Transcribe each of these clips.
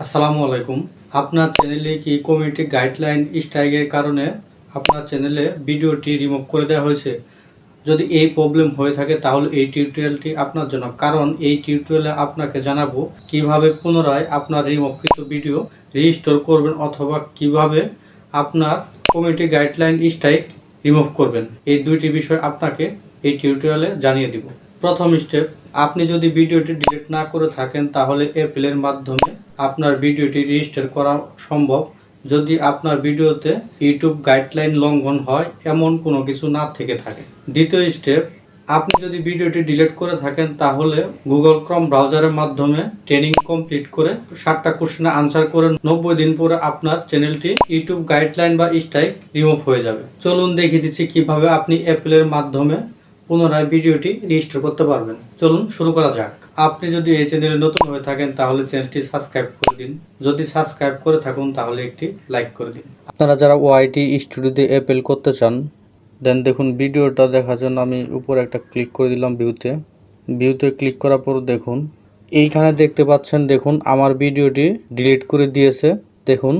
আসসালামু আলাইকুম। আপনার চ্যানেলে কি কমিউনিটি গাইডলাইন স্ট্রাইকের কারণে আপনার চ্যানেলে ভিডিওটি রিমুভ করে দেওয়া হয়েছে? যদি এই প্রবলেম হয়ে থাকে, তাহলে এই টিউটোরিয়ালটি আপনার জন্য। কারণ এই টিউটোরিয়ালে আপনাকে জানাব কীভাবে পুনরায় আপনার রিমুভকৃত ভিডিও রিস্টোর করবেন অথবা কীভাবে আপনার কমিউনিটি গাইডলাইন স্ট্রাইক রিমুভ করবেন। এই দুইটি বিষয় আপনাকে এই টিউটোরিয়ালে জানিয়ে দিব। প্রথম স্টেপ আপনি যদি ভিডিওটি ডিলিট না করে থাকেন, তাহলে অ্যাপেলের মাধ্যমে আপনার ভিডিওটি রেজিস্টার করা সম্ভব। যদি আপনার ভিডিওতে ইউটিউব গাইডলাইন লঙ্ঘন হয়, এমন কোনো কিছু না থেকে থাকে। দ্বিতীয় স্টেপ আপনি যদি ভিডিওটি ডিলিট করে থাকেন, তাহলে গুগল ক্রম ব্রাউজারের মাধ্যমে ট্রেনিং কমপ্লিট করে ষাটটা কোশ্চেনে আনসার করে নব্বই দিন পরে আপনার চ্যানেলটি ইউটিউব গাইডলাইন বা স্ট্রাইক রিমুভ হয়ে যাবে। চলুন দেখিয়ে দিচ্ছি কীভাবে আপনি অ্যাপেলের মাধ্যমে পুনরায় ভিডিওটি রেজিস্টার করতে পারবেন। চলুন শুরু করা যাক। আপনি যদি এই চ্যানেলে নতুন হয়ে থাকেন, তাহলে চ্যানেলটি সাবস্ক্রাইব করে দিন। যদি সাবস্ক্রাইব করে থাকুন, তাহলে একটি লাইক করে দিন। আপনারা যারা ওআইটি স্টুডিওতে অ্যাপেল করতে চান দেন দেখুন ভিডিওটা দেখার জন্য আমি উপরে একটা ক্লিক করে দিলাম ভিউতে ভিউতে ক্লিক করার পর দেখুন, এইখানে দেখতে পাচ্ছেন, দেখুন আমার ভিডিওটি ডিলিট করে দিয়েছে। দেখুন,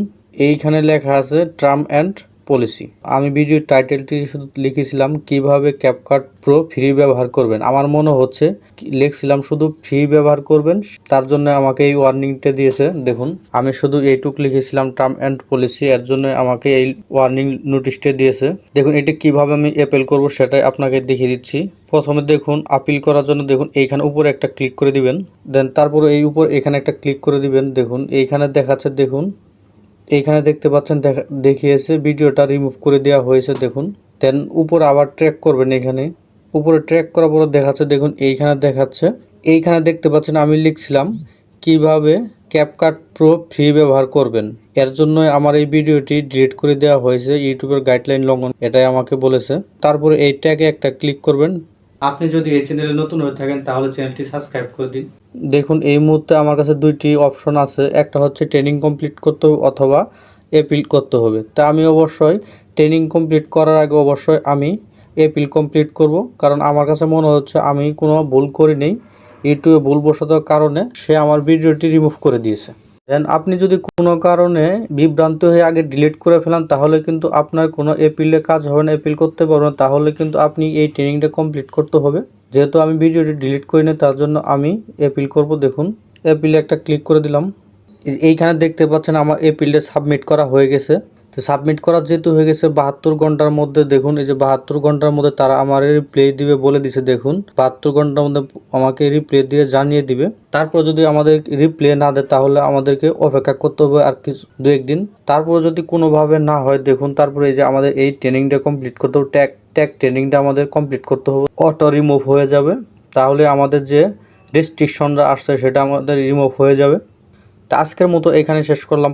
এইখানে লেখা আছে টার্ম অ্যান্ড পলিসি আমি ভিডিওর টাইটেলটি শুধু লিখেছিলাম, কীভাবে ক্যাপকাট প্রো ফ্রি ব্যবহার করবেন। আমার মনে হচ্ছে লিখছিলাম শুধু ফ্রি ব্যবহার করবেন, তার জন্য আমাকে এই ওয়ার্নিংটা দিয়েছে। দেখুন, আমি শুধু এইটুক লিখেছিলাম টার্ম অ্যান্ড পলিসি এর জন্য আমাকে এই ওয়ার্নিং নোটিশটা দিয়েছে। দেখুন, এটি কীভাবে আমি অ্যাপেল করব সেটাই আপনাকে দেখিয়ে দিচ্ছি। প্রথমে দেখুন আপিল করার জন্য দেখুন, এইখানে উপরে একটা ক্লিক করে দিবেন। দেন তারপরে এই উপর এখানে একটা ক্লিক করে দিবেন। দেখুন, এইখানে দেখাচ্ছে, দেখুন এইখানে দেখতে পাচ্ছেন, দেখা, দেখিয়েছে, ভিডিওটা রিমুভ করে দেওয়া হয়েছে, দেখুন। দেন উপরে আবার ট্র্যাক করবেন এখানে। উপরে ট্র্যাক করার পরে দেখাচ্ছে, দেখুন, এইখানে দেখাচ্ছে। এইখানে দেখতে পাচ্ছেন, আমি লিখছিলাম, কীভাবে ক্যাপকাট প্রো ফ্রি ব্যবহার করবেন। এর জন্য আমার এই ভিডিওটি ডিলিট করে দেওয়া হয়েছে, ইউটিউবের গাইডলাইন লঙ্ঘন, এটাই আমাকে বলেছে। তারপরে এই ট্যাগে একটা ক্লিক করবেন আপনি যদি এই চ্যানেলে নতুন হয়ে থাকেন, তাহলে চ্যানেলটি সাবস্ক্রাইব করে দিন। দেখুন, এই মুহূর্তে আমার কাছে দুইটি অপশন আছে। একটা হচ্ছে ট্রেনিং কমপ্লিট করতে অথবা এপিল করতে হবে। তা আমি অবশ্যই ট্রেনিং কমপ্লিট করার আগে অবশ্যই আমি এপিল কমপ্লিট করব। কারণ আমার কাছে মনে হচ্ছে আমি কোনো ভুল করি নেই ইউটিউবে ভুলবশত কারণে সে আমার ভিডিওটি রিমুভ করে দিয়েছে। দেন আপনি যদি কোনো কারণে বিভ্রান্ত হয়ে আগে ডিলিট করে ফেলান, তাহলে কিন্তু আপনার কোনো এপিলে কাজ হবে না এপিল করতে পারবেন তাহলে কিন্তু আপনি এই ট্রেনিংটা কমপ্লিট করতে হবে। যেহেতু আমি ভিডিওটি ডিলিট করি না তার জন্য আমি এপিল করব। দেখুন এপিলে একটা ক্লিক করে দিলাম। এইখানে দেখতে পাচ্ছেন আমার এপিলটা সাবমিট করা হয়ে গেছে। তো সাবমিট করা যেহেতু হয়ে গেছে বাহাত্তর ঘণ্টার মধ্যে দেখুন, এই যে বাহাত্তর ঘণ্টার মধ্যে তারা আমার রিপ্লে দিবে বলে দিছে, দেখুন। বাহাত্তর ঘণ্টার মধ্যে আমাকে রিপ্লে দিয়ে জানিয়ে দিবে। তারপর যদি আমাদের রিপ্লে না দেয়, তাহলে আমাদেরকে অপেক্ষা করতে হবে আর কিছু, দু একদিন। তারপর যদি কোনোভাবে না হয়, দেখুন, তারপরে এই যে আমাদের এই ট্রেনিংটা কমপ্লিট করতে হবে ট্যাগ ট্যাগ ট্রেনিংটা আমাদের কমপ্লিট করতে হবে অটো রিমুভ হয়ে যাবে। তাহলে আমাদের যে রেস্ট্রিকশনটা আসছে, সেটা আমাদের রিমুভ হয়ে যাবে। তা আজকের মতো এখানে শেষ করলাম।